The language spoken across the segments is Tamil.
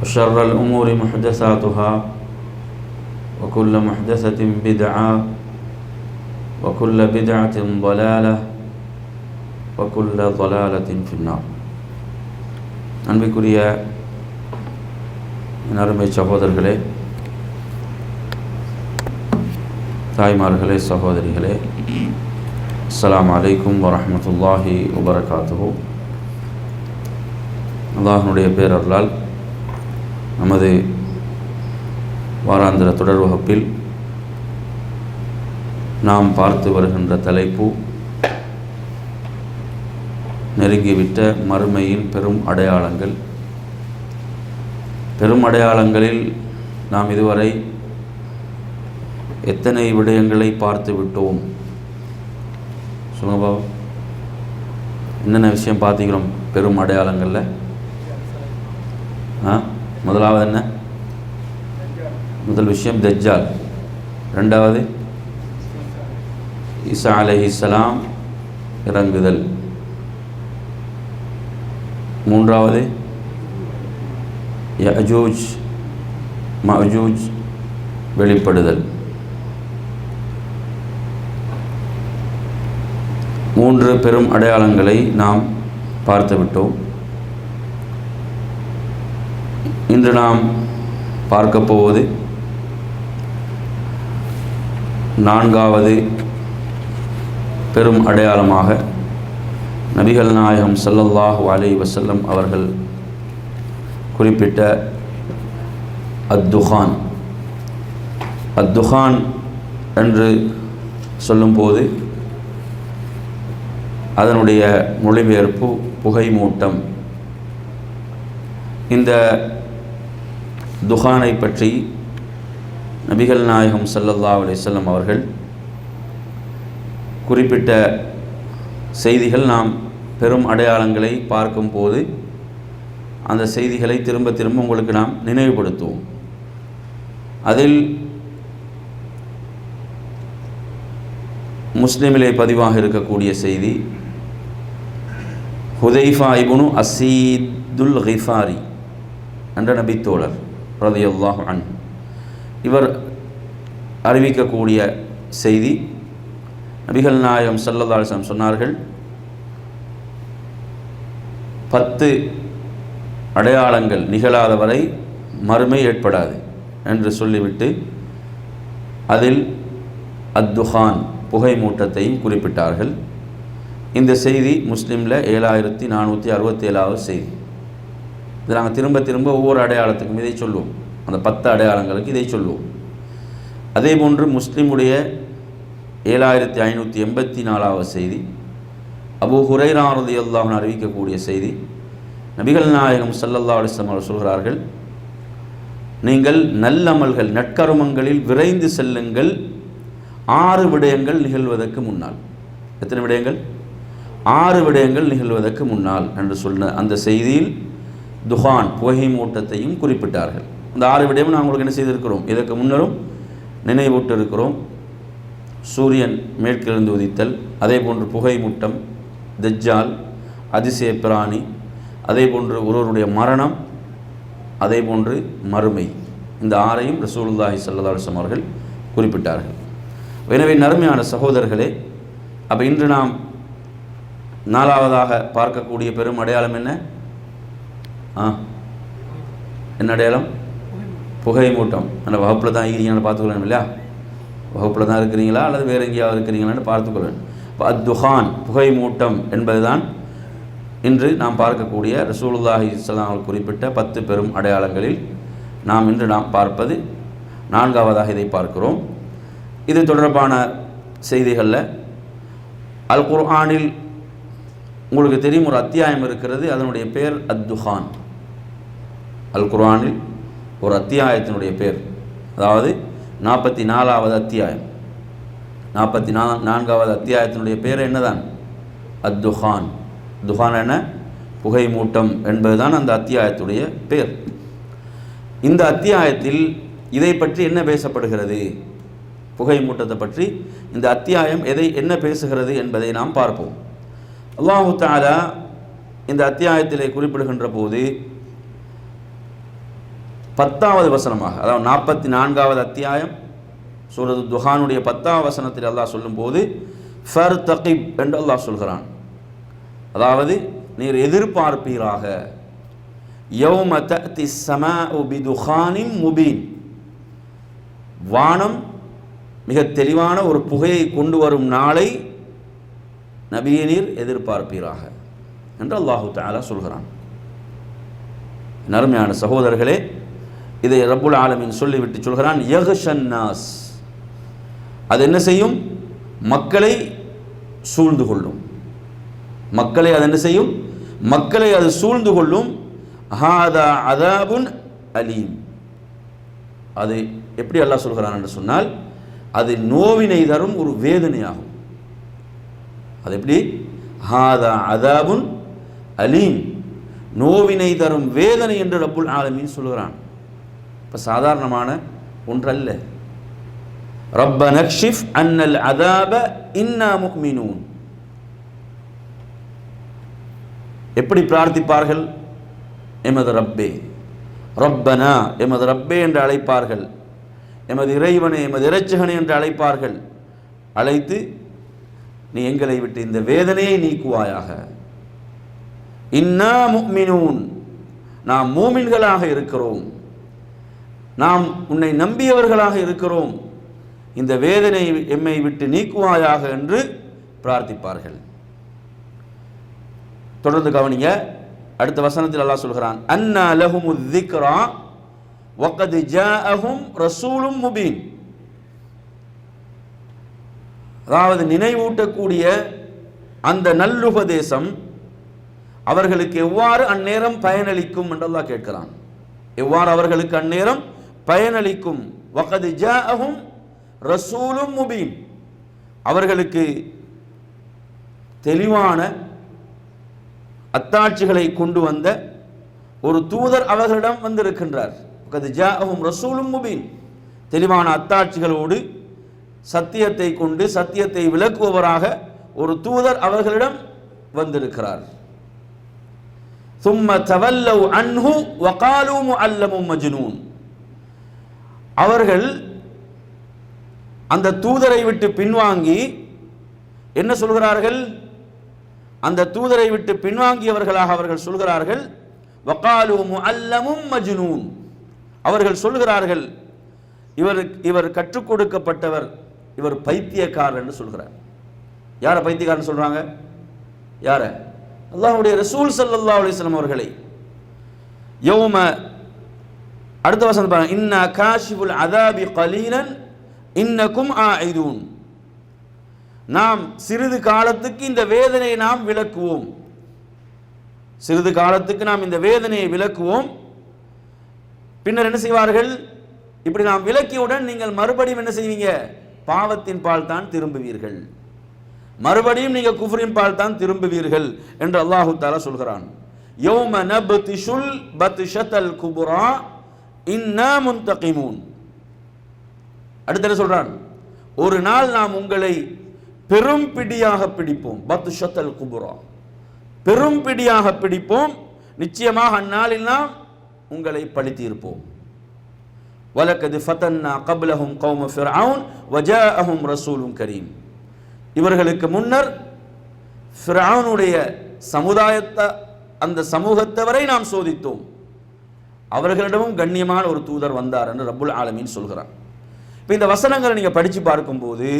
وشر الأمور محدثاتها وكل محدثة بدعة وكل بدعة ضلالة وكل ضلالة في النار அன்பிற்குரிய என் அருமை சகோதரர்களே தாய்மார்களே சகோதரிகளே அஸ்ஸலாமு அலைக்கும் வரஹ்மத்துல்லாஹி வபரகாத்துஹு அல்லாஹனுடைய பேரர்களால் நமது வாராந்திர தொடர் வகுப்பில் நாம் பார்த்து வருகின்ற தலைப்பு நெருங்கிவிட்ட மறுமையின் பெரும் அடையாளங்கள். பெரும் அடையாளங்களில் நாம் இதுவரை எத்தனை விடயங்களை பார்த்து விட்டோம்? சொல்லுங்க பாபா என்னென்ன விஷயம் பார்த்துக்கிறோம் பெரும் அடையாளங்களில்? ஆ? முதலாவது என்ன? முதல் விஷயம் தஜ்ஜால். ரெண்டாவது ஈசா அலைஹிஸ்ஸலாம் இறங்குதல். மூன்றாவது யஜூஜ் மஜூஜ் வெளிப்படுதல். மூன்று பெரும் அடையாளங்களை நாம் பார்த்துவிட்டோம். இன்று நாம் பார்க்க போவது. நான்காவது பெரும் அடையாளமாக நபிகள் நாயகம் ஸல்லல்லாஹு அலைஹி வசல்லம் அவர்கள் குறிப்பிட்ட அத்துஹான். அத்துஹான் என்று சொல்லும்போது அதனுடைய மொழிபெயர்ப்பு புகை மூட்டம் இந்த துஹானை பற்றி நபிகள் நாயகம் சல்லல்லா அலிசல்லம் அவர்கள் குறிப்பிட்ட செய்திகள் நாம் பெரும் அடையாளங்களை பார்க்கும்போது அந்த செய்திகளை திரும்ப திரும்ப உங்களுக்கு நாம் நினைவுபடுத்துவோம். அதில் முஸ்லிமிலே பதிவாக இருக்கக்கூடிய செய்தி ஹுதைஃபா இபுனு அசீதுல் ஹிஃபாரி என்ற நபித்தோழர் ரதியுல்லாஹ் அன். இவர் அறிவிக்கக்கூடிய செய்தி நபிகள் நாயகம் சல்லதாசம் சொன்னார்கள் பத்து அடையாளங்கள் நிகழாத வரை மறுமை ஏற்படாது என்று சொல்லிவிட்டு அதில் அத்துஹான் புகை மூட்டத்தையும் குறிப்பிட்டார்கள். இந்த செய்தி முஸ்லீமில் ஏழாயிரத்தி நானூற்றி அறுபத்தி ஏழாவது செய்தி. இது நாங்கள் திரும்ப திரும்ப ஒவ்வொரு அடையாளத்துக்கும் இதை சொல்லுவோம். அந்த பத்து அடையாளங்களுக்கு இதை சொல்லுவோம். அதே போன்று முஸ்லீமுடைய ஏழாயிரத்தி ஐநூற்றி எண்பத்தி நாலாவது செய்தி அபு ஹுரைரானது எல்லாம் அறிவிக்கக்கூடிய செய்தி நபிகள் நாயகம் சல்லல்லா அலிஸ்லாம் சொல்கிறார்கள் நீங்கள் நல்லமல்கள் நற்கருமங்களில் விரைந்து செல்லுங்கள். ஆறு விடயங்கள் நிகழ்வதற்கு முன்னால். எத்தனை விடயங்கள்? ஆறு விடயங்கள் நிகழ்வதற்கு முன்னால் என்று சொன்ன அந்த செய்தியில் துஹான் புகை மூட்டத்தையும் குறிப்பிட்டார்கள். இந்த ஆறு விடயமும் நான் உங்களுக்கு என்ன செய்திருக்கிறோம்? இதற்கு முன்னரும் நினைவூட்டு இருக்கிறோம் சூரியன் மேற்கிலிருந்து உதித்தல் அதே போன்று புகை மூட்டம் தஜ்ஜால் அதிசய பிராணி அதே போன்று ஒருவருடைய மரணம் அதே போன்று மறுமை. இந்த ஆறையும் ரசூலுல்லாஹி ஸல்லல்லாஹு அவர்கள் குறிப்பிட்டார்கள். எனவே நறுமையான சகோதரர்களே அப்போ இன்று நாம் நாலாவதாக பார்க்கக்கூடிய பெரும் அடையாளம் என்ன? ஆ. என்ன அடையாளம்? புகை மூட்டம். அந்த வகுப்பில் தான் இருக்கிறீங்கன்னு பார்த்துக்கொள்ளணும் இல்லையா? வகுப்பில் தான் இருக்கிறீங்களா அல்லது வேறு எங்கேயாவது இருக்கிறீங்களான்னு பார்த்துக்கொள்ளணும் இப்போ அத்துஹான் புகை மூட்டம் என்பதுதான் இன்று நாம் பார்க்கக்கூடிய ரசூலுல்லாஹி ஸல்லல்லாஹு குறிப்பிட்ட பத்து பெரும் அடையாளங்களில் நாம் இன்று நாம் பார்ப்பது. நான்காவதாக இதை பார்க்கிறோம். இது தொடர்பான செய்திகளில் அல் குர்ஆனில் உங்களுக்கு தெரியும் ஒரு அத்தியாயம் இருக்கிறது. அதனுடைய பேர் அத்துஹான். அல் குர்ஆனில் ஒரு அத்தியாயத்தினுடைய பேர். அதாவது நாற்பத்தி நாலாவது அத்தியாயம். நாற்பத்தி நா நான்காவது அத்தியாயத்தினுடைய பேர் என்னதான்? அத்துஹான். துஹான் என்ன? புகை மூட்டம் என்பதுதான் அந்த அத்தியாயத்துடைய பேர். இந்த அத்தியாயத்தில் இதை பற்றி என்ன பேசப்படுகிறது? புகை மூட்டத்தை பற்றி இந்த அத்தியாயம் எதை என்ன பேசுகிறது என்பதை நாம் பார்ப்போம். அல்லாஹு தாலா இந்த அத்தியாயத்திலே குறிப்பிடுகின்ற போது பத்தாவது வசனமாக அதாவது நாற்பத்தி நான்காவது அத்தியாயம் சூரது துஹானுடைய பத்தாவது வசனத்தில் அல்லாஹ் சொல்லும்போது ஃபர் தகிப் என்று அல்லாஹ் சொல்கிறான். அதாவது நீர் எதிர்பார்ப்பீராக. யௌம சம உபி துஹானின் முபீன். வானம் மிக தெளிவான ஒரு புகையை கொண்டு வரும் நாளை நபியை நீர் எதிர்பார்ப்பீராக என்று அல்லாஹு தாலா சொல்கிறான். நருமையான சகோதரர்களே இதை ரப்புல் ஆலமீன் சொல்லிவிட்டு சொல்கிறான் யஹ்ஷன்னாஸ் அது என்ன செய்யும்? மக்களை சூழ்ந்து கொள்ளும். மக்களை அது என்ன செய்யும்? மக்களை அது சூழ்ந்து கொள்ளும். ஹாதா அதாபுன் அலீம். அது எப்படி அல்லாஹ் சொல்கிறான் என்று சொன்னால் அது நோவினை தரும் ஒரு வேதனையாகும். அது எப்படி? ஹாதா அதாபுன் அலீம். நோவினை தரும் வேதனை என்று ரப்புல் ஆலமீன் சொல்கிறான். இப்போ சாதாரணமான ஒன்றல்ல. ரப்ப நக்ஷிஃப் அன்னல் அதாப இன்னா முக்மினூன். எப்படி பிரார்த்திப்பார்கள்? எமது ரப்பே. ரப்பனா எமது ரப்பே என்று அழைப்பார்கள். எமது இறைவனை எமது இறைச்சகனை என்று அழைப்பார்கள். அழைத்து நீ எங்களை விட்டு இந்த வேதனையை நீக்குவாயாக. இன்னா முக்மினூன். நாம் மூமின்களாக இருக்கிறோம். நாம் உன்னை நம்பியவர்களாக இருக்கிறோம். இந்த வேதனை எம்மை விட்டு நீக்குவாயாக என்று பிரார்த்திப்பார்கள். தொடர்ந்து கவனிங்க. அடுத்த வசனத்தில் அல்லாஹ் சொல்கிறான் அன்னா லஹுமு திக்ரா வக்கது ஜாஅஹும் ரசூலும் முபீன். அதாவது நினைவூட்டக்கூடிய அந்த நல்லுபதேசம் அவர்களுக்கு எவ்வாறு அந்நேரம் பயனளிக்கும் என்றெல்லாம் கேட்கிறான். எவ்வாறு அவர்களுக்கு அந்நேரம் பயனளிக்கும் வக்கது ஜாஅஹும் ரசூலும் முபீன் அவர்களுக்கு தெளிவான அத்தாட்சிகளை கொண்டு வந்த ஒரு தூதர் அவர்களிடம் வந்திருக்கின்றார் வக்கது ஜாஅஹும் ரசூலும் முபீன் தெளிவான அத்தாட்சிகளோடு சத்தியத்தை கொண்டு சத்தியத்தை விளக்குபவராக ஒரு தூதர் அவர்களிடம் வந்திருக்கிறார் ثم تولوا عنه وقالوا معلم مجنون அவர்கள் அந்த தூதரை விட்டு பின்வாங்கி என்ன சொல்கிறார்கள்? அந்த தூதரை விட்டு பின்வாங்கியவர்களாக அவர்கள் சொல்கிறார்கள் வகாலு அல்லமும் மஜ்னூன். அவர்கள் சொல்கிறார்கள் இவர் இவர் கற்றுக் கொடுக்கப்பட்டவர் இவர் பைத்தியக்காரர் என்று சொல்கிறார். யாரை பைத்தியக்காரன் சொல்றாங்க? யார? அல்லாஹுடைய ரசூல் சல்லா அலிஸ்லாம் அவர்களை. யௌம அடுத்த வசனம் பாருங்க. இன்னா காஷிபுல் அதாபி கலீலன் இன்னக்கும் ஆயிதூன் நாம் சிறிது காலத்துக்கு இந்த வேதனையை நாம் விளக்குவோம். சிறிது காலத்துக்கு நாம் இந்த வேதனையை விளக்குவோம். பின்னர் என்ன செய்வார்கள்? இப்படி நாம் விளக்கியவுடன் நீங்கள் மறுபடியும் என்ன செய்வீங்க? பாவத்தின் பால் தான் திரும்புவீர்கள். மறுபடியும் நீங்கள் குஃபரின் பால் தான் திரும்புவீர்கள் என்று அல்லாஹு தாலா சொல்கிறான். யௌம நப்திஷுல் பத்ஷத்தல் குபுரா இன்னா முன்தகிமூன். அடுத்து என்ன சொல்றான் ஒரு நாள் நாம் உங்களை பெரும் பிடியாக பிடிப்போம். பத்ஷத்தல் குபுரா. பெரும் பிடியாக பிடிப்போம். நிச்சயமாக அந்நாளில் நாம் உங்களை பழித்தீர்ப்போம். வலக்கது ஃபதன்னா கபுலஹும் கௌம ஃபிர்அவுன் வஜாஅஹும் ரசூலும் கரீம். இவர்களுக்கு முன்னர் ஃபிர்அவுனுடைய சமுதாயத்தை அந்த சமூகத்தவரை நாம் சோதித்தோம். அவர்களிடமும் கண்ணியமான ஒரு தூதர் வந்தார் என்று ரப்புல் ஆலமீன் சொல்கிறான் இப்போ இந்த வசனங்களை நீங்கள் படித்து பார்க்கும்போது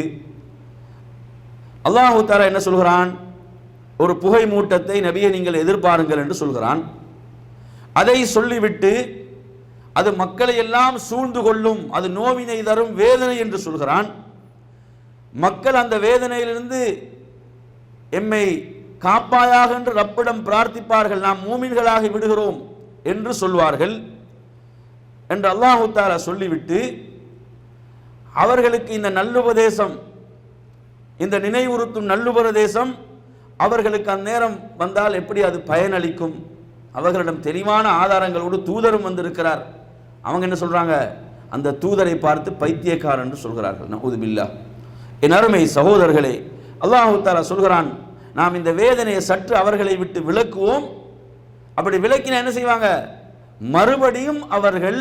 அல்லாஹு தாரா என்ன சொல்கிறான்? ஒரு புகை மூட்டத்தை நபியை நீங்கள் எதிர்பாருங்கள் என்று சொல்கிறான். அதை சொல்லிவிட்டு அது மக்களை எல்லாம் சூழ்ந்து கொள்ளும் அது நோவினை தரும் வேதனை என்று சொல்கிறான். மக்கள் அந்த வேதனையிலிருந்து எம்மை காப்பாயாக என்று ரப்பிடம் பிரார்த்திப்பார்கள். நாம் மூமின்களாகி விடுகிறோம். என்று சொல்வார்கள். என்று அல்லாஹு தாலா சொல்லிவிட்டு அவர்களுக்கு இந்த நல்லுபதேசம் இந்த நினைவுறுத்தும் நல்லுபதேசம் அவர்களுக்கு அந்நேரம் வந்தால் எப்படி அது பயனளிக்கும்? அவர்களிடம் தெளிவான ஆதாரங்களோடு தூதரும் வந்திருக்கிறார். அவங்க என்ன சொல்கிறாங்க அந்த தூதரை பார்த்து பைத்தியக்காரன் என்று சொல்கிறார்கள். நவுதுபில்லா என் அருமை சகோதரர்களே அல்லாஹு தாலா சொல்கிறான் நாம் இந்த வேதனையை சற்று அவர்களை விட்டு விலக்குவோம். அப்படி விலக்கின என்ன செய்வாங்க? மறுபடியும் அவர்கள்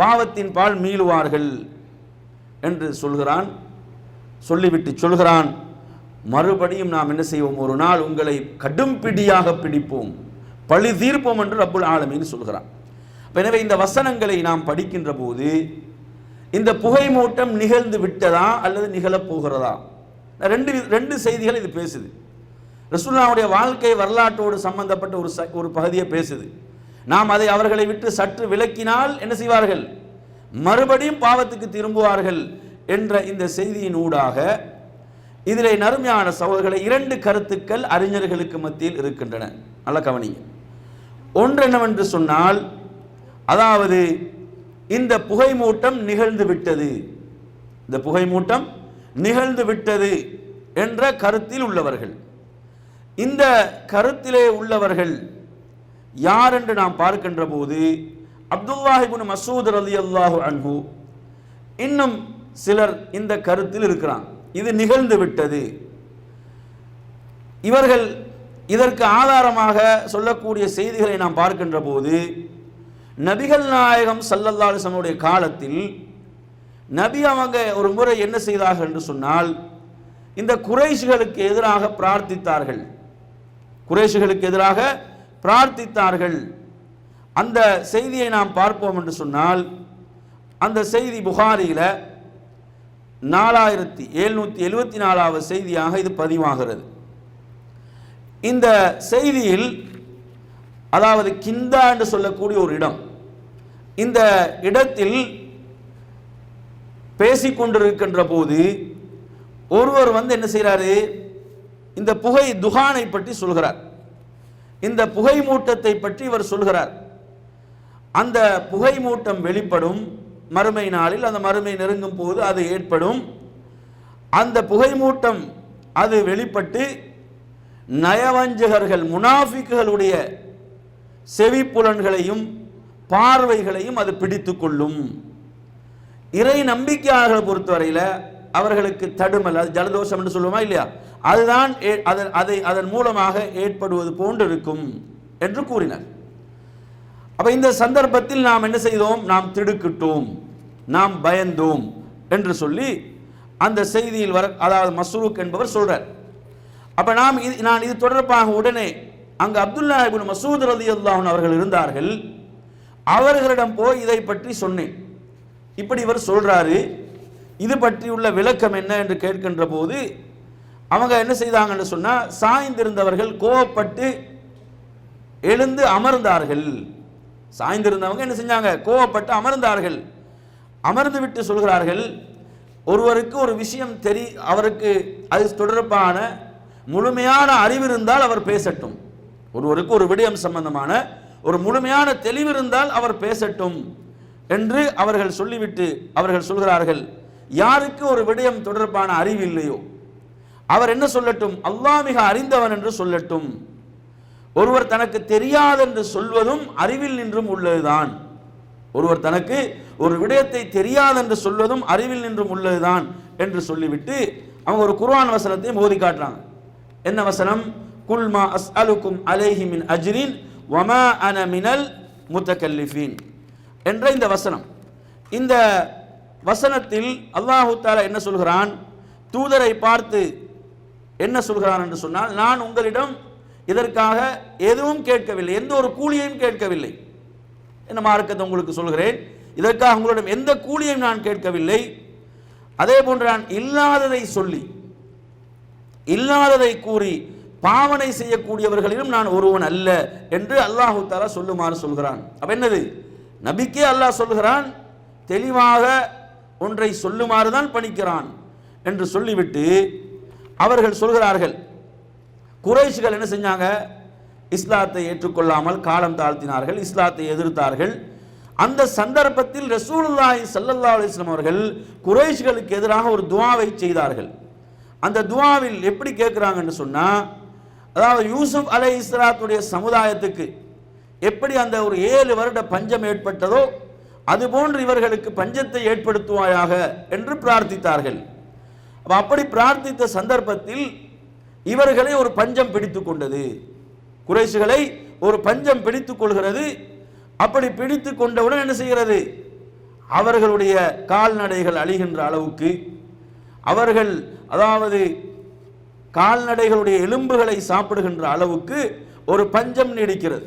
பாவத்தின் பால் மீளுவார்கள் என்று சொல்கிறான் சொல்லிவிட்டு சொல்கிறான். மறுபடியும் நாம் என்ன செய்வோம்? ஒரு நாள் உங்களை கடும் பிடியாக பிடிப்போம். பழி தீர்ப்போம் என்று ரப்புல் ஆலமின்னு சொல்கிறான். எனவே இந்த வசனங்களை நாம் படிக்கின்ற போது இந்த புகை மூட்டம் நிகழ்ந்து விட்டதா அல்லது நிகழப் போகிறதா? ரெண்டு ரெண்டு செய்திகள் இது பேசுது. ரசுல்லாவுடைய வாழ்க்கை வரலாற்றோடு சம்பந்தப்பட்ட ஒரு ச- ஒரு பகுதியை பேசுது. நாம் அதை அவர்களை விட்டு சற்று விலக்கினால் என்ன செய்வார்கள்? மறுபடியும் பாவத்துக்கு திரும்புவார்கள் என்ற இந்த செய்தியின் ஊடாக இதிலே நறுமையான சகோதரர்களை இரண்டு கருத்துக்கள் அறிஞர்களுக்கு மத்தியில் இருக்கின்றன. நல்ல கவனிங்க. ஒன்று என்னவென்று சொன்னால் அதாவது இந்த புகை மூட்டம் நிகழ்ந்து விட்டது. இந்த புகை மூட்டம் நிகழ்ந்து விட்டது என்ற கருத்தில் உள்ளவர்கள். இந்த கருத்திலே உள்ளவர்கள் யார் என்று நாம் பார்க்கின்ற போது அப்துல்லாஹிபுன் மசூத் ரலி அல்லாஹு அன்ஹு இன்னும் சிலர் இந்த கருத்தில் இருக்கிறான். இது நிகழ்ந்து விட்டது. இவர்கள் இதற்கு ஆதாரமாக சொல்லக்கூடிய செய்திகளை நாம் பார்க்கின்ற போது நபிகள் நாயகம் சல்லல்லாசனுடைய காலத்தில் நபி அவங்க ஒரு முறை என்ன செய்தார்கள் என்று சொன்னால் இந்த குறைஷிகளுக்கு எதிராக பிரார்த்தித்தார்கள். குறைஷிகளுக்கு எதிராக பிரார்த்தித்தார்கள். அந்த செய்தியை நாம் பார்ப்போம் என்று சொன்னால் அந்த செய்தி புகாரியில் நாலாயிரத்தி எழுநூற்றி எழுபத்தி நாலாவது செய்தியாக இது பதிவாகிறது. இந்த செய்தியில் அதாவது கிந்தா என்று சொல்லக்கூடிய ஒரு இடம் இந்த இடத்தில் பேசிக்கொண்டிருக்கின்ற போது ஒருவர் வந்து என்ன செய்கிறாரு இந்த புகை துகானை பற்றி சொல்கிறார். இந்த புகை மூட்டத்தை பற்றி இவர் சொல்கிறார். அந்த புகை மூட்டம் வெளிப்படும் மறுமை நாளில் அந்த மறுமை நெருங்கும் போது அது ஏற்படும். அந்த புகை மூட்டம் அது வெளிப்பட்டு நயவஞ்சகர்கள் முனாஃபிக்குகளுடைய செவிப்புலன்களையும் பார்வைகளையும் அது பிடித்து கொள்ளும். இறை நம்பிக்கையாளர்களை பொறுத்தவரையில் அவர்களுக்கு தடுமல் அது ஜலதோஷம் என்று சொல்லுவோமா இல்லையா? அதுதான் ஏ- அதன் அதை அதன் மூலமாக ஏற்படுவது போன்று இருக்கும் என்று கூறினார். அப்போ இந்த சந்தர்ப்பத்தில் நாம் என்ன செய்தோம்? நாம் திடுக்கிட்டோம். நாம் பயந்தோம் என்று சொல்லி அந்த செய்தியில் வர அதாவது மஸ்ரூக் என்பவர் சொல்றார். அப்போ நாம் இது நான் இது தொடர்பாக உடனே அங்கு அப்துல்லா இபின் மசூத் ரலியல்லாஹு அவர்கள் இருந்தார்கள். அவர்களிடம் போய் இதை பற்றி சொன்னேன். இப்படி இவர் சொல்றாரு. இது பற்றியுள்ள விளக்கம் என்ன என்று கேட்கின்ற போது அவங்க என்ன செய்தாங்கன்னு சொன்னால் சாய்ந்திருந்தவர்கள் கோவப்பட்டு எழுந்து அமர்ந்தார்கள். சாய்ந்திருந்தவங்க என்ன செஞ்சாங்க? கோவப்பட்டு அமர்ந்தார்கள். அமர்ந்து விட்டு சொல்கிறார்கள் ஒருவருக்கு ஒரு விஷயம் தெரி அவருக்கு அது தொடர்பான முழுமையான அறிவு இருந்தால் அவர் பேசட்டும். ஒருவருக்கு ஒரு விடயம் சம்பந்தமான ஒரு முழுமையான தெளிவு இருந்தால் அவர் பேசட்டும் என்று அவர்கள் சொல்லிவிட்டு அவர்கள் சொல்கிறார்கள். யாருக்கு ஒரு விடயம் தொடர்பான அறிவு இல்லையோ அவர் என்ன சொல்லட்டும்? அல்லாஹ் மிக அறிந்தவன் என்று சொல்லட்டும். ஒருவர் தனக்கு தெரியாதென்று சொல்வதும் அறிவில் நின்றும் உள்ளதுதான். ஒருவர் தனக்கு ஒரு விடயத்தை தெரியாதென்று சொல்வதும் அறிவில் நின்றும் உள்ளதுதான் என்று சொல்லிவிட்டு அவங்க ஒரு குர்ஆன் வசனத்தை மோதி காட்டுறாங்க. என்ன வசனம்? குல்மா அஸ்அலுக்கும் அலேஹி மின் அஜ்ரின் வமா அன மினல் முத்தகல்லிஃபீன் என்ற இந்த வசனம். இந்த வசனத்தில் அல்லாஹு தாலா என்ன சொல்கிறான்? தூதரை பார்த்து என்ன சொல்கிறான் என்று சொன்னால் நான் உங்களிடம் இதற்காக எதுவும் கேட்கவில்லை எந்த ஒரு கூலியையும் கேட்கவில்லை. என்ன மார்க்கத்தை உங்களுக்கு சொல்கிறேன்? இதற்காக உங்களிடம் எந்த கூலியையும் நான் கேட்கவில்லை. அதே போன்று நான் இல்லாததை சொல்லி இல்லாததை கூறி பாவனை செய்யக்கூடியவர்களிலும் நான் ஒருவன் அல்ல என்று அல்லாஹு தாலா சொல்லுமாறு சொல்கிறான். அப்ப என்னது? நபிக்கே அல்லாஹ் சொல்கிறான் தெளிவாக ஒன்றை சொல்லுமாறு தான் பணிக்கிறான் என்று சொல்லிவிட்டு அவர்கள் சொல்கிறார்கள். குறைஷிகள் என்ன செஞ்சாங்க? இஸ்லாத்தை ஏற்றுக்கொள்ளாமல் காலம் தாழ்த்தினார்கள் இஸ்லாத்தை எதிர்த்தார்கள். அந்த சந்தர்ப்பத்தில் ரசூலுல்லாஹி சல்லல்லா அலைஹி அவர்கள் குறைஷிகளுக்கு எதிராக ஒரு துவாவை செய்தார்கள். அந்த துவாவில் எப்படி கேட்குறாங்கன்னு சொன்னால் அதாவது யூசுப் அலை இஸ்லாத்துடைய சமுதாயத்துக்கு எப்படி அந்த ஒரு ஏழு வருட பஞ்சம் ஏற்பட்டதோ அதுபோன்று இவர்களுக்கு பஞ்சத்தை ஏற்படுத்துவாயாக என்று பிரார்த்தித்தார்கள். அப்படி பிரார்த்தித்த சந்தர்ப்பத்தில் இவர்களை ஒரு பஞ்சம் பிடித்துக் கொண்டது. குறைசுகளை ஒரு பஞ்சம் பிடித்துக் கொள்கிறது. அப்படி பிடித்து கொண்டவுடன் என்ன செய்கிறது? அவர்களுடைய கால்நடைகள் அழிகின்ற அளவுக்கு அவர்கள் அதாவது கால்நடைகளுடைய எலும்புகளை சாப்பிடுகின்ற அளவுக்கு ஒரு பஞ்சம் நீடிக்கிறது.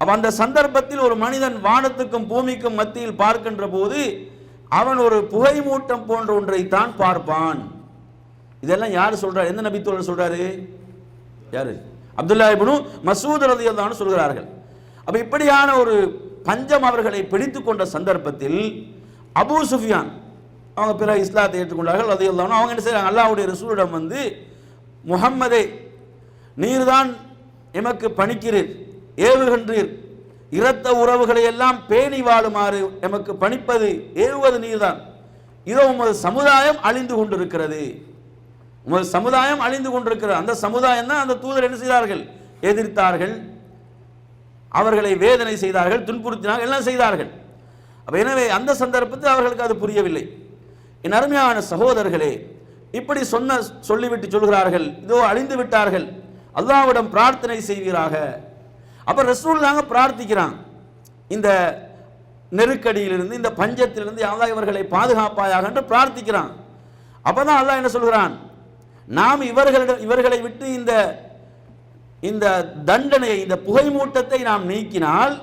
அப்ப அந்த சந்தர்ப்பத்தில் ஒரு மனிதன் வானத்துக்கும் பூமிக்கும் மத்தியில் பார்க்கின்ற போது அவன் ஒரு புகை மூட்டம் போன்ற ஒன்றைத்தான் பார்ப்பான். இதெல்லாம் யார் சொல்கிறார் எந்த நபித்தோழர் சொல்றாரு? யாரு? அப்துல்லா இபனு மசூத் ரலியல்லாஹு சொல்கிறார்கள். அப்ப இப்படியான ஒரு பஞ்சம் அவர்களை பிடித்து கொண்ட சந்தர்ப்பத்தில் அபு சுஃபியான் அவங்க பிற இஸ்லாத்தை ஏற்றுக்கொண்டார்கள். ரலியல்லாஹு அவங்க என்ன செய்கிறாங்க அல்லாவுடைய ரசூலிடம் வந்து முகம்மதே நீர்தான் எமக்கு பணிக்கிறீர். ஏவுகின்றீர். இரத்த உறவுகளை எல்லாம் பேணி வாழுமாறு எமக்கு பணிப்பது ஏவுவது நீர்தான். இதோ உமது சமுதாயம் அழிந்து கொண்டிருக்கிறது. உமது சமுதாயம் அழிந்து கொண்டிருக்கிறது. அந்த சமுதாயம் தான் அந்த தூதர் என்ன செய்தார்கள்? எதிர்த்தார்கள். அவர்களை வேதனை செய்தார்கள் துன்புறுத்தினார்கள் எல்லாம் செய்தார்கள். அப்போ எனவே அந்த சந்தர்ப்பத்தில் அவர்களுக்கு அது புரியவில்லை. என் அருமையான சகோதரர்களே இப்படி சொன்ன சொல்லிவிட்டு சொல்கிறார்கள் இதோ அழிந்து விட்டார்கள். அல்லாவிடம் பிரார்த்தனை செய்வீராக. அப்புறம் ரசூல்தாங்க பிரார்த்திக்கிறான் இந்த நெருக்கடியிலிருந்து இந்த பஞ்சத்திலிருந்து அல்லாஹ் இவர்களை பாதுகாப்பாயாக என்று பிரார்த்திக்கிறான் அப்பதான் அல்லாஹ் என்ன சொல்கிறான்? நாம் இவர்களிடம் இவர்களை விட்டு இந்த இந்த தண்டனையை இந்த புகை மூட்டத்தை நாம் நீக்கினால்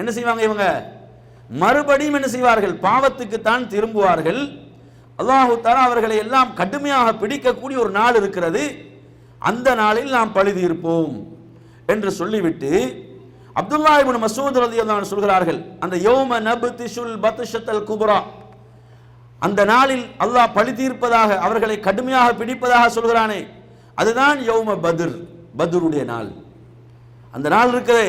என்ன செய்வாங்க இவங்க? மறுபடியும் என்ன செய்வார்கள்? பாவத்துக்குத்தான் திரும்புவார்கள். அல்லாஹு தாரா அவர்களை எல்லாம் கடுமையாக பிடிக்கக்கூடிய ஒரு நாள் இருக்கிறது. அந்த நாளில் நாம் பழுதி இருப்போம் என்று சொல்லிவிட்டு அப்துல்லா இப்னு மசூத் ரதி அல்லான் சொல்கிறார்கள் அந்த யௌம நப்திஷுல் பத்ஷத்தல் குபுரா. அந்த நாளில் அல்லாஹ் பழி தீர்ப்பதாக அவர்களை கடுமையாக பிடிப்பதாக சொல்கிறானே. அதுதான் யோம பதுர் பதுருடைய நாள். அந்த நாள் இருக்கிறதே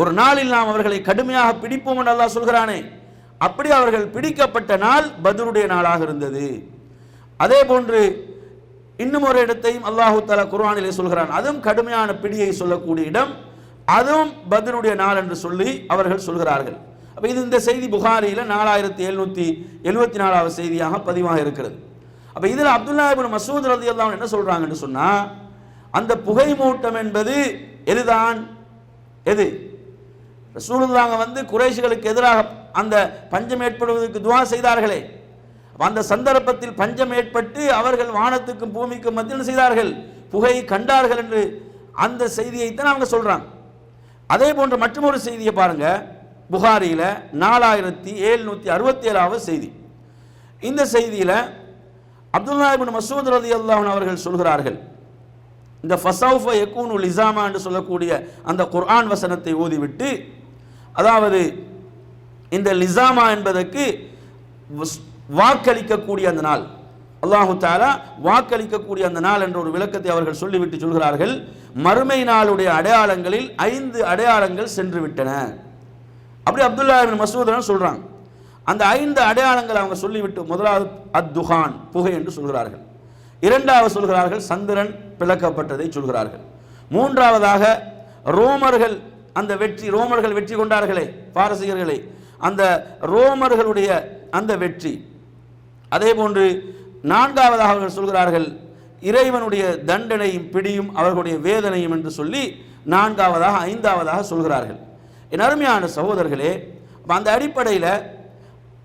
ஒரு நாளில் நாம் அவர்களை கடுமையாக பிடிப்போம் என்று அல்லாஹ் சொல்கிறானே. அப்படி அவர்கள் பிடிக்கப்பட்ட நாள் பதுருடைய நாளாக இருந்தது. அதே போன்று இன்னும் ஒரு இடத்தையும் அல்லாஹு தலா குர்வானிலே சொல்கிறான். அதுவும் கடுமையான பிடியை சொல்லக்கூடிய இடம் அதுவும் பத்ருடைய நாள் என்று சொல்லி அவர்கள் சொல்கிறார்கள். அப்போ இது இந்த செய்தி புகாரியில் நாலாயிரத்தி எழுநூத்தி எழுபத்தி நாலாவது செய்தியாக பதிவாக இருக்கிறது. அப்போ இதில் அப்துல்லா இப்னு மசூத் ரதி அன்ஹு என்ன சொல்கிறாங்கன்னு சொன்னால் அந்த புகை மூட்டம் என்பது எதுதான்? எது? ரசூலுல்லாங்க வந்து குறைஷிகளுக்கு எதிராக அந்த பஞ்சம் ஏற்படுவதற்கு துவா செய்தார்களே. அந்த சந்தர்ப்பத்தில் பஞ்சம் ஏற்பட்டு அவர்கள் வானத்துக்கும் பூமிக்கும் மத்தியில் செய்தார்கள். புகை கண்டார்கள் என்று அந்த செய்தியைத்தான் அவங்க சொல்கிறாங்க அதே போன்ற மற்றொரு செய்தியை பாருங்கள் புகாரியில் நாலாயிரத்தி ஏழ்நூற்றி அறுபத்தி ஏழாவது செய்தி. இந்த செய்தியில் அப்துல்லாஹிபின் மசூத் ரதி அல்லாஹன் அவர்கள் சொல்கிறார்கள். இந்த ஃபசௌஃப எக்கூனு லிசாமா என்று சொல்லக்கூடிய அந்த குர்ஆன் வசனத்தை ஓதிவிட்டு அதாவது இந்த லிசாமா என்பதற்கு வஸ்- வாக்களிக்கக்கூடிய அந்த நாள். அல்லாஹு தாலா வாக்களிக்கக்கூடிய அந்த நாள் என்ற ஒரு விளக்கத்தை அவர்கள் சொல்லிவிட்டு சொல்கிறார்கள். மறுமை நாளுடைய அடையாளங்களில் ஐந்து அடையாளங்கள் சென்று விட்டன அப்படி அப்துல்லா இப்னு சொல்கிறாங்க அந்த ஐந்து அடையாளங்கள் அவங்க சொல்லிவிட்டு முதலாவது அத்துஹான் புகை என்று சொல்கிறார்கள். இரண்டாவது சொல்கிறார்கள் சந்திரன் பிளக்கப்பட்டதை சொல்கிறார்கள். மூன்றாவதாக ரோமர்கள் அந்த வெற்றி ரோமர்கள் வெற்றி கொண்டார்களே பாரசீகர்களே. அந்த ரோமர்களுடைய அந்த வெற்றி. அதே போன்று நான்காவதாக அவர்கள் சொல்கிறார்கள் இறைவனுடைய தண்டனையும் பிடியும் அவர்களுடைய வேதனையும் என்று சொல்லி நான்காவதாக ஐந்தாவதாக சொல்கிறார்கள். என் அருமையான சகோதரர்களே அந்த அடிப்படையில்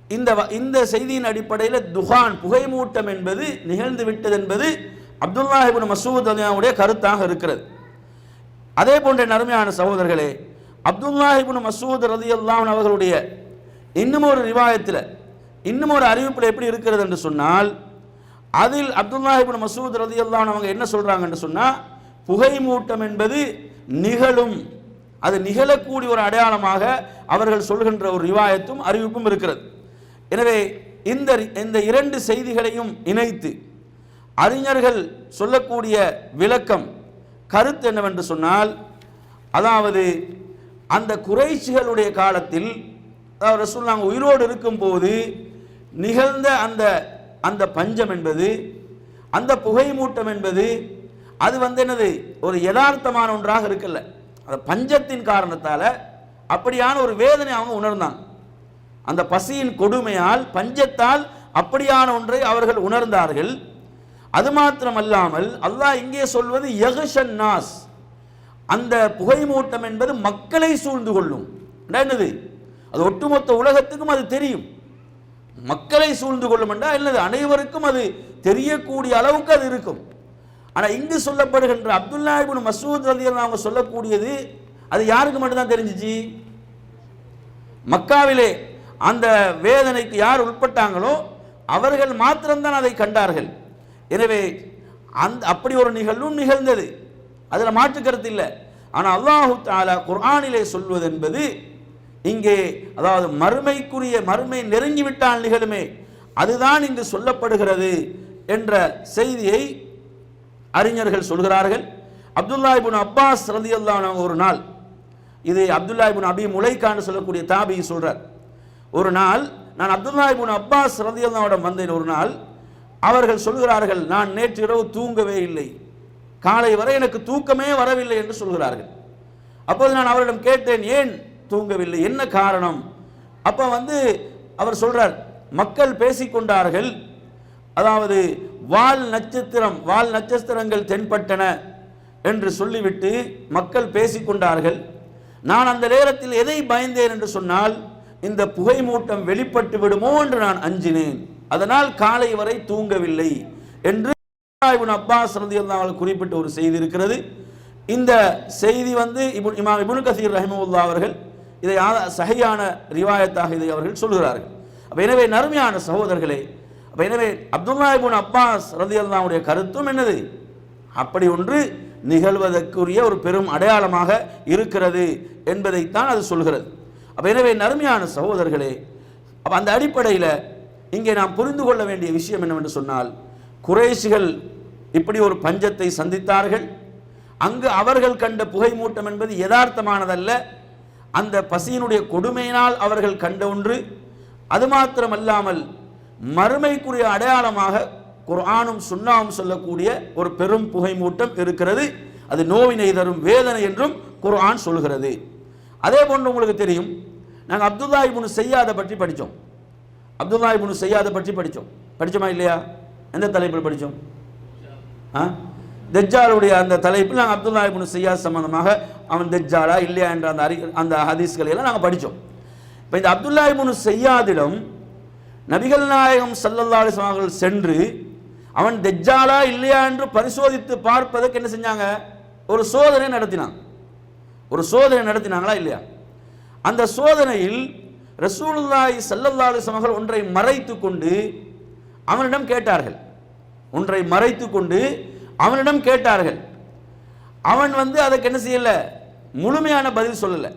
இந்த வ- இந்த செய்தியின் அடிப்படையில் துஹான் புகைமூட்டம் என்பது நிகழ்ந்து விட்டது என்பது அப்துல்லாஹிபின் மசூத் அலியாவுடைய கருத்தாக இருக்கிறது. அதே போன்ற நருமையான சகோதரர்களே அப்துல்லாஹிபின் மசூத் ரதி அவர்களுடைய இன்னும் ஒரு ரிவாயத்தில் இன்னும் ஒரு அறிவிப்பில் எப்படி இருக்கிறது என்று சொன்னால் அதில் அப்துல்லாஹிபின் மசூத் ரதி அவங்க என்ன சொல்றாங்கன்னு சொன்னால் புகைமூட்டம் என்பது நிகழும். அது நிகழக்கூடிய ஒரு அடையாளமாக அவர்கள் சொல்கின்ற ஒரு ரிவாயத்தும் அறிவிப்பும் இருக்கிறது. எனவே இந்த இந்த இரண்டு செய்திகளையும் இணைத்து அறிஞர்கள் சொல்லக்கூடிய விளக்கம் கருத்து என்னவென்று சொன்னால் அதாவது அந்த குறைச்சிகளுடைய காலத்தில் அதாவது சொன்னாங்க உயிரோடு இருக்கும்போது நிகழ்ந்த அந்த அந்த பஞ்சம் என்பது அந்த புகைமூட்டம் என்பது அது வந்து என்னது? ஒரு யதார்த்தமான ஒன்றாக இருக்கல அந்த பஞ்சத்தின் காரணத்தால் அப்படியான ஒரு வேதனை அவங்க உணர்ந்தாங்க அந்த பசியின் கொடுமையால் பஞ்சத்தால் அப்படியான ஒன்றை அவர்கள் உணர்ந்தார்கள். அது மாத்திரமல்லாமல் அல்லாஹ் இங்கே சொல்வது யகுஷன் நாஸ். அந்த புகைமூட்டம் என்பது மக்களை சூழ்ந்து கொள்ளும். என்னது? அது ஒட்டுமொத்த உலகத்துக்கும் அது தெரியும். மக்களை சூழ்ந்து கொள்ளும் என்றால் என்னது? அனைவருக்கும் அது தெரியக்கூடிய அளவுக்கு அது இருக்கும். ஆனால் இங்கு சொல்லப்படுகின்ற அப்துல்லா இபின் மசூத் ரலியல்லாஹு அவங்க சொல்லக்கூடியது அது யாருக்கு மட்டும்தான் தெரிஞ்சிச்சு? மக்காவிலே அந்த வேதனைக்கு யார் உட்பட்டாங்களோ அவர்கள் மாத்திரம்தான் அதை கண்டார்கள். எனவே அந்த அப்படி ஒரு நிகழ்வும் நிகழ்ந்தது. அதில் மாற்று கருத்து இல்லை. ஆனால் அல்லாஹு தாலா குர்ஆனிலே சொல்வது என்பது இங்கே அதாவது மறுமைக்குரிய மறுமை நெருங்கிவிட்டால் நிகழுமே. அதுதான் இங்கு சொல்லப்படுகிறது என்ற செய்தியை அறிஞர்கள் சொல்கிறார்கள். அப்துல்லா இப்னு அப்பாஸ் ரலியல்லாஹு ஒரு நாள் இது அப்துல்லா அபி முலைக்கான்னு சொல்லக்கூடிய தாபி சொல்றார். ஒரு நாள் நான் அப்துல்லா இப்னு அப்பாஸ் ரலியல்லாஹுவிடம் வந்தேன். ஒரு நாள் அவர்கள் சொல்கிறார்கள் நான் நேற்று இரவு தூங்கவே இல்லை. காலை வரை எனக்கு தூக்கமே வரவில்லை என்று சொல்கிறார்கள். அப்போது நான் அவரிடம் கேட்டேன் ஏன் தூங்கவில்லை. என்ன காரணம்? அப்போ வந்து அவர் சொல்றார் மக்கள் பேசிக்கொண்டார்கள். அதாவது வால் நட்சத்திரம் வால் நட்சத்திரங்கள் தென்பட்டன என்று சொல்லிவிட்டு மக்கள் பேசிக்கொண்டார்கள். நான் அந்த நேரத்தில் எதை பயந்தேன் என்று சொன்னால் இந்த புகைமூட்டம் வெளிப்பட்டு விடுமோ என்று நான் அஞ்சினேன். அதனால் காலை வரை தூங்கவில்லை என்று அப்பாஸ் ரலியல்லாஹு குறிப்பிட்ட ஒரு செய்தி இருக்கிறது. இந்த செய்தி வந்து இபு இமாம் இபுன் கசீர் ரஹிமுல்லா அவர்கள் இதை சகையான ரிவாயத்தாக இதை அவர்கள் சொல்கிறார்கள். அப்போ எனவே நறுமையான சகோதரர்களே அப்போ எனவே அப்துல்லாஹிபுன் இப்னு அப்பாஸ் ரலியல்லாஹுடைய கருத்தும் என்னது? அப்படி ஒன்று நிகழ்வதற்குரிய ஒரு பெரும் அடையாளமாக இருக்கிறது என்பதைத்தான் அது சொல்கிறது. அப்போ எனவே நறுமையான சகோதரர்களே அப்போ அந்த அடிப்படையில் இங்கே நாம் புரிந்து கொள்ள வேண்டிய விஷயம் என்னவென்று சொன்னால் குறைஷிகள் இப்படி ஒரு பஞ்சத்தை சந்தித்தார்கள். அங்கு அவர்கள் கண்ட புகைமூட்டம் என்பது யதார்த்தமானதல்ல. அந்த பசியினுடைய கொடுமையினால் அவர்கள் கண்ட ஒன்று. அது மாத்திரமல்லாமல் மறுமைக்குரிய அடையாளமாக குர்ஆனும் சுண்ணாவும் சொல்லக்கூடிய ஒரு பெரும் புகைமூட்டம் இருக்கிறது. அது நோவினை தரும் வேதனை என்றும் குர்ஆன் சொல்கிறது. அதே போன்று உங்களுக்கு தெரியும் நாங்கள் அப்துல்லா இபுனு செய்யாத பற்றி படித்தோம் அப்துல்லா இபுனு செய்யாத பற்றி படித்தோம் படிச்சோமா இல்லையா? எந்த தலைப்பில் படித்தோம் ஆ? தெஜ்ஜாலுடைய அந்த தலைப்பில் நாங்கள் அப்துல்லா இப்னு செய்யா சம்பந்தமாக அவன் தெஜ்ஜாலா இல்லையா என்ற அந்த அறி அந்த ஹதீஸ்களை எல்லாம் நாங்கள் படித்தோம் இப்போ இந்த அப்துல்லா இப்னு செய்யாதிடம் நபிகள் நாயகம் ஸல்லல்லாஹு அலைஹி அவர்கள் சென்று அவன் தெஜ்ஜாலா இல்லையா என்று பரிசோதித்து பார்ப்பதற்கு என்ன செஞ்சாங்க? ஒரு சோதனை நடத்தினாங்க ஒரு சோதனை நடத்தினாங்களா இல்லையா? அந்த சோதனையில் ரசூலுல்லாய் சல்லல்லாலு சமகள் ஒன்றை மறைத்து கொண்டு அவனிடம் கேட்டார்கள். ஒன்றை மறைத்து கொண்டு அவனிடம் கேட்டார்கள். அவன் வந்து அதற்கு என்ன செய்யலை? முழுமையான பதில் சொல்லலை.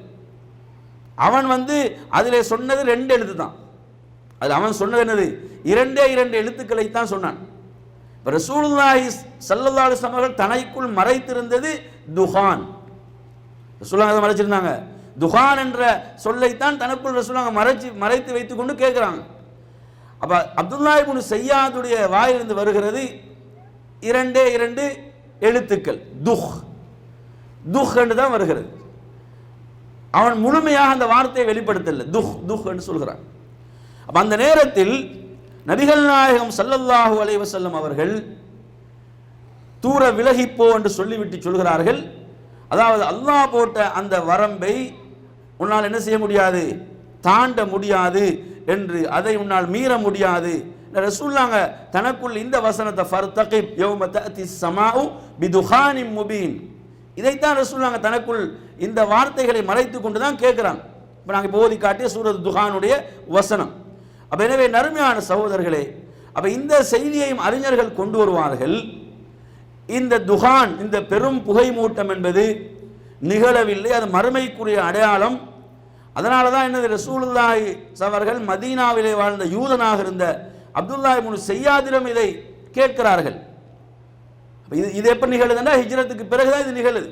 அவன் வந்து அதில் சொன்னது ரெண்டு எழுத்து தான். அது அவன் சொன்னது என்னது? இரண்டே இரண்டு எழுத்துக்களை தான் சொன்னான். இப்போ ரசூலுல்லாஹி ஸல்லல்லாஹு அலைஹி அவர்கள் தனக்குள் மறைத்திருந்தது துஹான். ரசூலுல்லாஹ் அதை மறைச்சிருந்தாங்க. துஹான் என்ற சொல்லைத்தான் தனக்குள் ரசூலுல்லாஹ் மறைச்சு மறைத்து வைத்துக்கொண்டு கேட்குறாங்க. அப்போ அப்துல்லா இப்னு செய்யாதுடைய வாயிலிருந்து வருகிறது இரண்டே இரண்டு எழுத்துக்கள். துஹ். துஹ் என்று தான் வருகிறது. அவன் முழுமையாக அந்த வார்த்தையை வெளிப்படுத்தல. துஹ் துஹ் என்று சொல்கிறான். அப்ப அந்த நேரத்தில் நபிகள் நாயகம் சல்லல்லாஹு அலைவசல்லம் அவர்கள் தூர விலகிப்போ என்று சொல்லிவிட்டு சொல்கிறார்கள். அதாவது அல்லாஹ் போட்ட அந்த வரம்பை உன்னால் என்ன செய்ய முடியாது? தாண்ட முடியாது என்று அதை உன்னால் மீற முடியாது ரசூல்லாங்க தனக்குள் இந்த வசனத்தை ஃபர்தகிப் யௌம தஅதி ஸமாஉ பிதுஹானின் முபீன். இதைத்தான் ரசூல்லாங்க தனக்குள் இந்த வார்த்தைகளை மறைத்து கொண்டு தான் கேட்குறாங்க இப்போ நாங்கள் போதி காட்டிய சூரத் துஹானுடைய வசனம். அப்போ எனவே நறுமையான சகோதரர்களே அப்போ இந்த செய்தியையும் அறிஞர்கள் கொண்டு வருவார்கள். இந்த துகான் இந்த பெரும் புகை மூட்டம் என்பது நிகழவில்லை அது மறுமைக்குரிய அடையாளம். அதனால தான் என்னது? ரசூலுல்லாஹி அவர்கள் மதீனாவிலே வாழ்ந்த யூதனாக இருந்த அப்துல்லா முனு செய்யாதிடம் இதை கேட்கிறார்கள். இது இது எப்போ நிகழுதுன்னா ஹிஜ்ரத்துக்கு பிறகுதான் இது நிகழுது.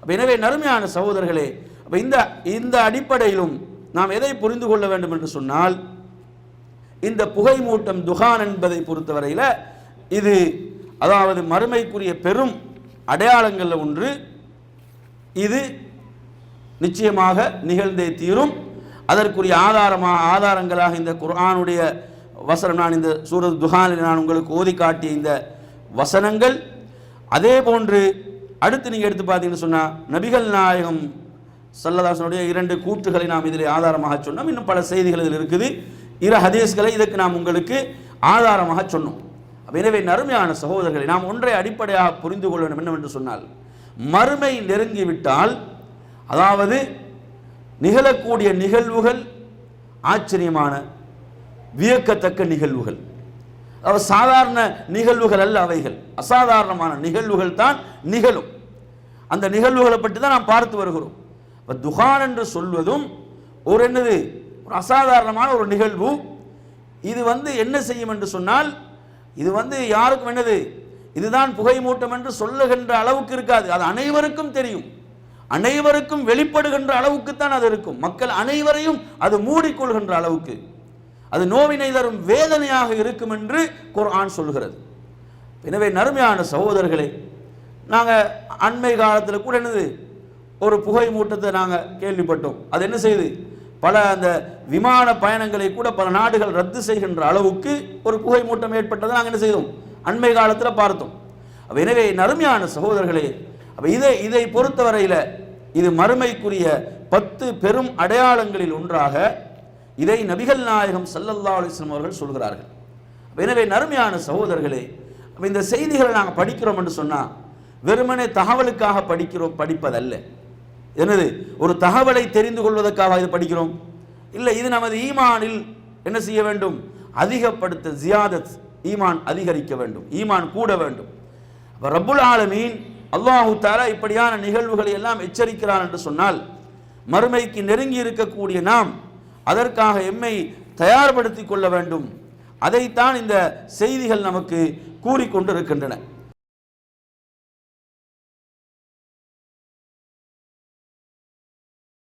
அப்போ எனவே நறுமையான சகோதரர்களே அப்போ இந்த இந்த அடிப்படையிலும் நாம் எதை புரிந்து கொள்ள வேண்டும் என்று சொன்னால் இந்த புகை மூட்டம் துகான் என்பதை பொறுத்தவரையில் இது அதாவது மறுமைக்குரிய பெரும் அடையாளங்களில் ஒன்று. இது நிச்சயமாக நிகழ்ந்தே தீரும். அதற்குரிய ஆதாரமாக ஆதாரங்களாக இந்த குர்ஆனுடைய வசனம் நான் இந்த சூரத் துஹானில் நான் உங்களுக்கு ஓதி காட்டிய இந்த வசனங்கள் அதே போன்று அடுத்து நீங்கள் எடுத்து பார்த்தீங்கன்னு சொன்னால் நபிகள் நாயகம் சல்லதாசனுடைய இரண்டு கூற்றுகளை நாம் இதில் ஆதாரமாக சொன்னோம். இன்னும் பல செய்திகள் இதில் இருக்குது. இரு ஹதீஸ்களை இதற்கு நாம் உங்களுக்கு ஆதாரமாக சொன்னோம். எனவே நறுமையான சகோதரர்களை நாம் ஒன்றை அடிப்படையாக புரிந்து கொள்ள வேண்டும். என்னவென்று சொன்னால் மறுமை நெருங்கிவிட்டால் அதாவது நிகழக்கூடிய நிகழ்வுகள் ஆச்சரியமான வியக்கத்தக்க நிகழ்வுகள். அதாவது சாதாரண நிகழ்வுகள் அல்ல அவைகள். அசாதாரணமான நிகழ்வுகள் தான் நிகழும். அந்த நிகழ்வுகளை பற்றி தான் நாம் பார்த்து வருகிறோம். இப்போ துகான் என்று சொல்வதும் ஒரு என்னது? ஒரு அசாதாரணமான ஒரு நிகழ்வு. இது வந்து என்ன செய்யும் என்று சொன்னால் இது வந்து யாருக்கும் என்னது? இதுதான் புகை மூட்டம் என்று சொல்லுகின்ற அளவுக்கு இருக்காது. அது அனைவருக்கும் தெரியும். அனைவருக்கும் வெளிப்படுகின்ற அளவுக்கு தான் அது இருக்கும். மக்கள் அனைவரையும் அது மூடிக்கொள்கின்ற அளவுக்கு. அது நோவினை தரும் வேதனையாக இருக்கும் என்று குர்ஆன் சொல்கிறது எனவே நறுமையான சகோதரர்களே நாங்கள் அண்மை காலத்தில் கூட என்னது ஒரு புகை மூட்டத்தை நாங்கள் கேள்விப்பட்டோம். அது என்ன செய்யுது பல அந்த விமான பயணங்களை கூட பல நாடுகள் ரத்து செய்கின்ற அளவுக்கு ஒரு புகை மூட்டம் ஏற்பட்டதை நாங்கள் என்ன செய்தோம்? அண்மை காலத்தில் பார்த்தோம். அப்போ எனவே நறுமையான சகோதரர்களே அப்போ இதை இதை பொறுத்தவரையில் இது மறுமைக்குரிய பத்து பெரும் அடையாளங்களில் ஒன்றாக இதை நபிகள் நாயகம் சல்லல்லா அலைஹி அவர்கள் சொல்கிறார்கள். எனவே நறுமையான சகோதரர்களே இந்த செய்திகளை நாங்கள் படிக்கிறோம் என்று சொன்னால் வெறுமனே தகவலுக்காக படிக்கிறோம் படிப்பதல்ல. என்னது? ஒரு தகவலை தெரிந்து கொள்வதற்காக இது படிக்கிறோம். இல்லை இது நமது ஈமானில் என்ன செய்ய வேண்டும்? அதிகப்படுத்த ஜியாதத் ஈமான் அதிகரிக்க வேண்டும். ஈமான் கூட வேண்டும். அப்ப ரப்புல் ஆலமீன் அல்லாஹு தாலா இப்படியான நிகழ்வுகளை எல்லாம் எச்சரிக்கிறான் என்று சொன்னால் மறுமைக்கு நெருங்கி இருக்கக்கூடிய நாம் அதற்காக எம்மை தயார்படுத்தி கொள்ள வேண்டும். அதைத்தான் இந்த செய்திகள் நமக்கு கூறிக்கொண்டிருக்கின்றன